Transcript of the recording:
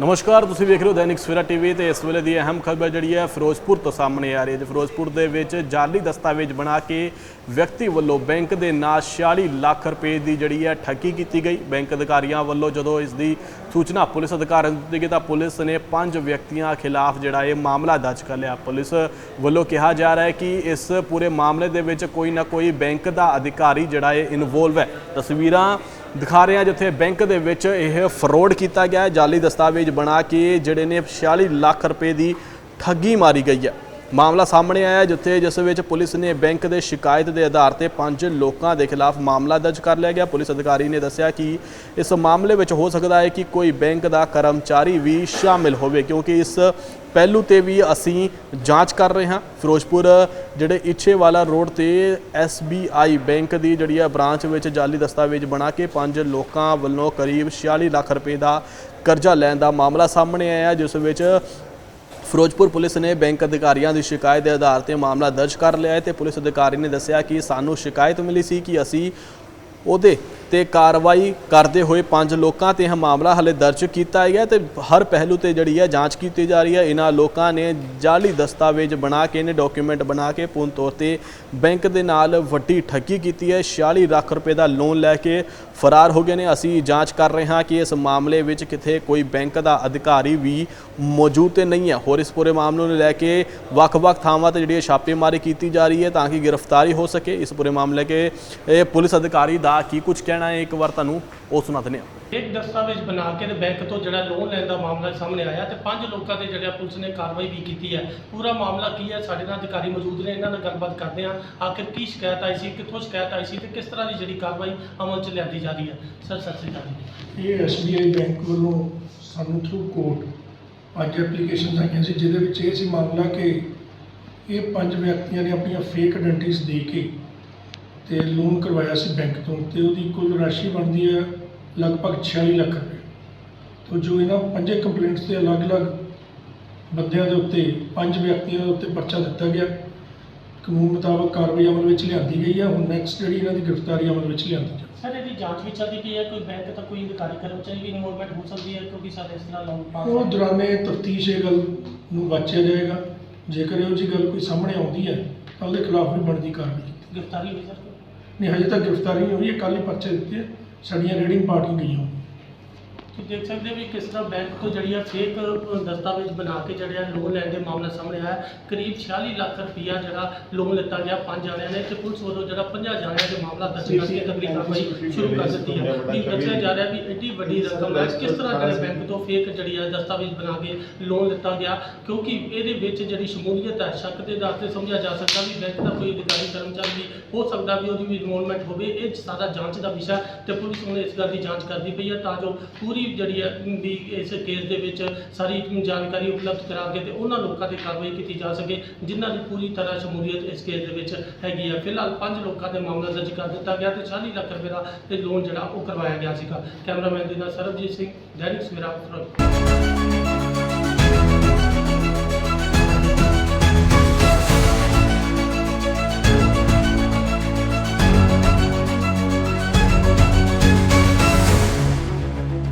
ਨਮਸਕਾਰ, ਤੁਸੀਂ ਵੇਖ ਰਹੇ ਹੋ ਦੈਨਿਕ ਸਵੇਰਾ ਟੀਵੀ ਤੇ ਇਸ ਵੇਲੇ ਦੀ ਅਹਿਮ ਖਬਰ ਜਿਹੜੀ ਹੈ ਫਿਰੋਜ਼ਪੁਰ ਤੋਂ ਸਾਹਮਣੇ ਆ ਰਹੀ ਹੈ। ਜੀ ਫਿਰੋਜ਼ਪੁਰ ਦੇ ਵਿੱਚ ਜਾਲੀ ਦਸਤਾਵੇਜ਼ ਬਣਾ ਕੇ ਵਿਅਕਤੀ ਵੱਲੋਂ ਬੈਂਕ ਦੇ ਨਾਲ 46 ਲੱਖ ਰੁਪਏ ਦੀ ਜਿਹੜੀ ਹੈ ਠੱਗੀ ਕੀਤੀ ਗਈ। ਬੈਂਕ ਅਧਿਕਾਰੀਆਂ ਵੱਲੋਂ ਜਦੋਂ ਇਸ ਦੀ ਸੂਚਨਾ ਪੁਲਿਸ ਅਧਿਕਾਰੀਆਂ ਨੂੰ ਦਿੱਤੀ ਗਈ ਤਾਂ ਪੁਲਿਸ ਨੇ ਪੰਜ ਵਿਅਕਤੀਆਂ ਖਿਲਾਫ ਜਿਹੜਾ ਇਹ ਮਾਮਲਾ ਦਰਜ ਕਰ ਲਿਆ। ਪੁਲਿਸ ਵੱਲੋਂ ਕਿਹਾ ਜਾ ਰਿਹਾ ਹੈ ਕਿ ਇਸ ਪੂਰੇ ਮਾਮਲੇ ਦੇ ਵਿੱਚ ਕੋਈ ਨਾ ਕੋਈ ਬੈਂਕ ਦਾ ਅਧਿਕਾਰੀ ਜਿਹੜਾ ਇਹ ਇਨਵੋਲਵ ਹੈ। ਤਸਵੀਰਾਂ ਦਿਖਾ ਰਹੇ ਹਾਂ ਜਿੱਥੇ ਬੈਂਕ ਦੇ ਵਿੱਚ ਇਹ ਫਰੋਡ ਕੀਤਾ ਗਿਆ ਹੈ। ਜਾਲੀ ਦਸਤਾਵੇਜ਼ ਬਣਾ ਕੇ ਜਿਹੜੇ ਨੇ 46 ਲੱਖ ਰੁਪਏ ਦੀ ਠੱਗੀ ਮਾਰੀ ਗਈ ਹੈ। ਮਾਮਲਾ ਸਾਹਮਣੇ ਆਇਆ ਜਿੱਥੇ ਜਿਸ ਵਿੱਚ ਪੁਲਿਸ ਨੇ ਬੈਂਕ ਦੇ ਸ਼ਿਕਾਇਤ ਦੇ ਆਧਾਰ ਤੇ ਪੰਜ ਲੋਕਾਂ ਦੇ ਖਿਲਾਫ ਮਾਮਲਾ ਦਰਜ ਕਰ ਲਿਆ ਗਿਆ। ਪੁਲਿਸ ਅਧਿਕਾਰੀ ਨੇ ਦੱਸਿਆ ਕਿ ਇਸ ਮਾਮਲੇ ਵਿੱਚ ਹੋ ਸਕਦਾ ਹੈ ਕਿ ਕੋਈ ਬੈਂਕ ਦਾ ਕਰਮਚਾਰੀ ਵੀ ਸ਼ਾਮਿਲ ਹੋਵੇ, ਕਿਉਂਕਿ ਇਸ ਪਹਿਲੂ ਤੇ ਵੀ ਅਸੀਂ ਜਾਂਚ ਕਰ ਰਹੇ ਹਾਂ। ਫਿਰੋਜ਼ਪੁਰ ਜਿਹੜੇ ਇੱਛੇਵਾਲਾ ਰੋਡ ਤੇ SBI ਬੈਂਕ ਦੀ ਜਿਹੜੀ ਹੈ ਬ੍ਰਾਂਚ ਵਿੱਚ ਜਾਲੀ ਦਸਤਾਵੇਜ਼ ਬਣਾ ਕੇ ਪੰਜ ਲੋਕਾਂ ਵੱਲੋਂ ਕਰੀਬ 46 ਲੱਖ ਰੁਪਏ ਦਾ ਕਰਜ਼ਾ ਲੈਣ ਦਾ ਮਾਮਲਾ ਸਾਹਮਣੇ ਆਇਆ, ਜਿਸ ਵਿੱਚ ਫਿਰੋਜ਼ਪੁਰ ਪੁਲਿਸ ਨੇ ਬੈਂਕ ਅਧਿਕਾਰੀਆਂ ਦੀ ਸ਼ਿਕਾਇਤ ਦੇ ਆਧਾਰ ਤੇ ਮਾਮਲਾ ਦਰਜ ਕਰ ਲਿਆ ਹੈ ਤੇ ਪੁਲਿਸ ਅਧਿਕਾਰੀ ਨੇ ਦੱਸਿਆ ਕਿ ਸਾਨੂੰ ਸ਼ਿਕਾਇਤ ਮਿਲੀ ਸੀ ਕਿ ਅਸੀਂ ਉਹਦੇ ਤੇ ਕਾਰਵਾਈ ਕਰਦੇ ਹੋਏ ਪੰਜ ਲੋਕਾਂ ਤੇ ਇਹ ਮਾਮਲਾ ਹਲੇ ਦਰਜ ਕੀਤਾ ਗਿਆ ਤੇ ਹਰ ਪਹਿਲੂ ਤੇ ਜਿਹੜੀ ਹੈ ਜਾਂਚ ਕੀਤੀ ਜਾ ਰਹੀ ਹੈ। ਇਹਨਾਂ ਲੋਕਾਂ ਨੇ ਜਾਲੀ ਦਸਤਾਵੇਜ਼ ਬਣਾ ਕੇ ਨੇ ਡਾਕੂਮੈਂਟ ਬਣਾ ਕੇ ਪੂਰਨ ਤੌਰ ਤੇ ਬੈਂਕ ਦੇ ਨਾਲ ਵੱਡੀ ਠੱਗੀ ਕੀਤੀ ਹੈ। 46 ਲੱਖ ਰੁਪਏ ਦਾ ਲੋਨ ਲੈ ਕੇ ਫਰਾਰ ਹੋ ਗਏ ਨੇ। ਅਸੀਂ ਜਾਂਚ ਕਰ ਰਹੇ ਹਾਂ ਕਿ ਇਸ ਮਾਮਲੇ ਵਿੱਚ ਕਿਥੇ ਕੋਈ ਬੈਂਕ ਦਾ ਅਧਿਕਾਰੀ ਵੀ ਮੌਜੂਦ ਤੇ ਨਹੀਂ ਹੈ। ਹੋਰ ਇਸ ਪੂਰੇ ਮਾਮਲੇ ਨੂੰ ਲੈ ਕੇ ਵੱਖ-ਵੱਖ ਥਾਵਾਂ ਤੇ ਜਿਹੜੀ ਹੈ ਛਾਪੇਮਾਰੀ ਕੀਤੀ ਜਾ ਰਹੀ ਹੈ ਤਾਂ ਕਿ ਗ੍ਰਿਫਤਾਰੀ ਹੋ ਸਕੇ। ਇਸ ਪੂਰੇ ਮਾਮਲੇ ਕੇ ਇਹ ਪੁਲਿਸ ਅਧਿਕਾਰੀ ਦਾ ਕੀ ਕੁਝ ਕਹਿਣਾ ਹੈ ਇੱਕ ਵਾਰ ਤੁਹਾਨੂੰ ਉਹ ਸੁਣਾ ਦਿੰਦੇ ਹਾਂ। ਇੱਕ ਦਸਤਾਵੇਜ਼ ਬਣਾ ਕੇ ਤੇ ਬੈਂਕ ਤੋਂ ਜਿਹੜਾ ਲੋਨ ਲੈਣ ਦਾ ਮਾਮਲਾ ਸਾਹਮਣੇ ਆਇਆ ਤੇ ਪੰਜ ਲੋਕਾਂ ਤੇ ਜਿਹੜਾ ਪੁਲਿਸ ਨੇ ਕਾਰਵਾਈ ਵੀ ਕੀਤੀ ਹੈ। ਪੂਰਾ ਮਾਮਲਾ ਕੀ ਹੈ? ਸਾਡੇ ਨਾਲ ਅਧਿਕਾਰੀ ਮੌਜੂਦ ਨੇ ਇਹਨਾਂ ਨਾਲ ਗੱਲਬਾਤ ਕਰਦੇ ਹਾਂ। ਆਖਿਰ ਕੀ ਸ਼ਿਕਾਇਤ ਆਈ ਸੀ? ਕਿੱਥੋਂ ਸ਼ਿਕਾਇਤ ਆਈ ਸੀ ਤੇ ਕਿਸ ਤਰ੍ਹਾਂ ਦੀ ਜਿਹੜੀ ਕਾਰਵਾਈ ਅਮਲ 'ਚ ਲਿਆਂਦੀ ਜਾ ਰਹੀ ਹੈ? ਸਰ ਸਤਿ ਸ੍ਰੀ ਅਕਾਲ ਜੀ। ਇਹ SBI ਬੈਂਕ ਵੱਲੋਂ ਸਾਨੂੰ ਥਰੂ ਕੋਰਟ ਪੰਜ ਐਪਲੀਕੇਸ਼ਨਸ ਆਈਆਂ ਸੀ ਜਿਹਦੇ ਵਿੱਚ ਇਹ ਸੀ ਮਾਮਲਾ ਕਿ ਇਹ ਪੰਜ ਵਿਅਕਤੀਆਂ ਨੇ ਆਪਣੀਆਂ ਫੇਕ ਆਇਡੈਂਟੀਜ਼ ਦੇ ਕੇ ਤੇ ਲੋਨ ਕਰਵਾਇਆ ਸੀ ਬੈਂਕ ਤੋਂ ਤੇ ਉਹਦੀ ਕੁੱਲ ਰਾਸ਼ੀ ਬਣਦੀ ਹੈ ਲਗਭਗ 46 ਲੱਖ ਰੁਪਏ। ਤੋਂ ਜੋ ਇਹਨਾਂ ਪੰਜੇ ਕੰਪਲੇਂਟਸ ਤੇ ਅਲੱਗ-ਅਲੱਗ ਬੰਦਿਆਂ ਦੇ ਉੱਤੇ ਪੰਜ ਵਿਅਕਤੀਆਂ ਦੇ ਉੱਤੇ ਪਰਚਾ ਦਿੱਤਾ ਗਿਆ। ਕਾਨੂੰਨ ਮੁਤਾਬਕ ਕਾਰਵਾਈ ਅਮਲ ਵਿੱਚ ਲਿਆਂਦੀ ਗਈ ਹੈ। ਹੁਣ ਨੈਕਸਟ ਜਿਹੜੀ ਇਹਨਾਂ ਦੀ ਗ੍ਰਿਫਤਾਰੀ ਅਮਲ ਵਿੱਚ ਲਿਆਂਦੀ ਜਾਵੇ ਸਰ ਇਹਦੀ ਜਾਂਚ ਵੀ ਚੱਲਦੀ ਪਈ ਹੈ। ਕੋਈ ਬੈਂਕ ਤਾਂ ਕੋਈ ਅਧਿਕਾਰੀ ਕਰਮਚਾਰੀ ਵੀ ਇਨਵੋਲਵਮੈਂਟ ਹੋ ਸਕਦੀ ਹੈ ਕਿਉਂਕਿ ਸਾਡੇ ਇਸ ਤਰ੍ਹਾਂ ਲੋਨ ਪਾਸ ਉਹ ਦੌਰਾਨੇ ਤਫਤੀਸ਼ ਇਹ ਗੱਲ ਨੂੰ ਵਾਚਿਆ ਜਾਏਗਾ। ਜੇਕਰ ਇਹੋ ਜਿਹੀ ਗੱਲ ਕੋਈ ਸਾਹਮਣੇ ਆਉਂਦੀ ਹੈ ਤਾਂ ਉਹਦੇ ਖਿਲਾਫ ਵੀ ਬਣਦੀ ਕਾਰਵਾਈ ਗ੍ਰਿਫਤਾਰੀ ਹੋਈ ਸਰ? ਨਹੀਂ, ਹਜੇ ਤੱਕ ਗ੍ਰਿਫਤਾਰੀ ਨਹੀਂ ਹੋਈ ਹੈ ਕੱਲ੍ਹ ਹੀ ਪਰਚੇ ਦਿੱਤੇ ਹੈ। ਸਾਡੀਆਂ ਰੇਡਿੰਗ ਪਾਰਟੀ ਗਈਆਂ ਤੁਸੀਂ ਦੇਖ ਸਕਦੇ ਹੋ ਵੀ ਕਿਸ ਤਰ੍ਹਾਂ ਬੈਂਕ ਤੋਂ ਜਿਹੜੀ ਆ ਫੇਕ ਦਸਤਾਵੇਜ਼ ਬਣਾ ਕੇ ਜਿਹੜਾ ਲੋਨ ਲੈਣ ਦੇ ਮਾਮਲਾ ਸਾਹਮਣੇ ਆਇਆ ਕਰੀਬ 46 ਲੱਖ ਰੁਪਈਆ ਜਿਹੜਾ ਲੋਨ ਲਿੱਤਾ ਗਿਆ ਪੰਜ ਜਾਣਿਆਂ ਨੇ ਤੇ ਪੁਲਿਸ ਵੱਲੋਂ ਜਿਹੜਾ 50 ਜਾਣਿਆਂ ਦੇ ਮਾਮਲਾ ਦਰਜ ਕਰਕੇ ਅਗਲੀ ਕਾਰਵਾਈ ਸ਼ੁਰੂ ਕਰ ਦਿੱਤੀ ਹੈ। ਵੀ ਦੱਸਿਆ ਜਾ ਰਿਹਾ ਵੀ ਐਡੀ ਵੱਡੀ ਰਕਮ ਹੈ। ਕਿਸ ਤਰ੍ਹਾਂ ਜਿਹੜੇ ਬੈਂਕ ਤੋਂ ਫੇਕ ਜਿਹੜੀ ਆ ਦਸਤਾਵੇਜ਼ ਬਣਾ ਕੇ ਲੋਨ ਲਿੱਤਾ ਗਿਆ ਕਿਉਂਕਿ ਇਹਦੇ ਵਿੱਚ ਜਿਹੜੀ ਸ਼ਮੂਲੀਅਤ ਹੈ ਸ਼ੱਕ ਦੇ ਆਧਾਰ ਤੇ ਸਮਝਿਆ ਜਾ ਸਕਦਾ ਵੀ ਬੈਂਕ ਦਾ ਕੋਈ ਅਧਿਕਾਰੀ ਕਰਮਚਾਰੀ ਵੀ ਹੋ ਸਕਦਾ ਵੀ ਉਹਦੀ ਵੀ ਇਨਵੋਲਵਮੈਂਟ ਹੋਵੇ। ਇਹ ਸਾਰਾ ਜਾਂਚ ਦਾ ਵਿਸ਼ਾ ਤੇ ਪੁਲਿਸ ਹੁਣ ਇਸ ਗੱਲ ਦੀ ਜਾਂਚ ਕਰਦੀ ਪਈ ਹੈ ਤਾਂ ਜੋ ਪੂਰੀ ਜਿਹੜੀ ਹੈ ਵੀ ਇਸ ਕੇਸ ਦੇ ਵਿੱਚ ਸਾਰੀ ਜਾਣਕਾਰੀ ਉਪਲਬਧ ਕਰਾ ਕੇ ਤੇ ਉਹਨਾਂ ਲੋਕਾਂ ਤੇ ਕਾਰਵਾਈ ਕੀਤੀ ਜਾ ਸਕੇ, ਜਿਨ੍ਹਾਂ ਦੀ ਪੂਰੀ ਤਰ੍ਹਾਂ ਸ਼ਮੂਲੀਅਤ ਇਸ ਕੇਸ ਦੇ ਵਿੱਚ ਹੈਗੀ ਹੈ। ਫਿਲਹਾਲ ਪੰਜ ਲੋਕਾਂ ਦੇ ਮਾਮਲਾ ਦਰਜ ਕਰ ਦਿੱਤਾ ਗਿਆ ਤੇ 40 ਲੱਖ ਰੁਪਏ ਦਾ ਤੇ ਲੋਨ ਜਿਹੜਾ ਉਹ ਕਰਵਾਇਆ ਗਿਆ ਸੀਗਾ। ਕੈਮਰਾਮੈਨ ਦੇ ਨਾਲ ਸਰਬਜੀਤ ਸਿੰਘ, ਦੈਨਿਕ ਸਵੇਰਾ, ਫਿਰੋਜ਼ਪੁਰ।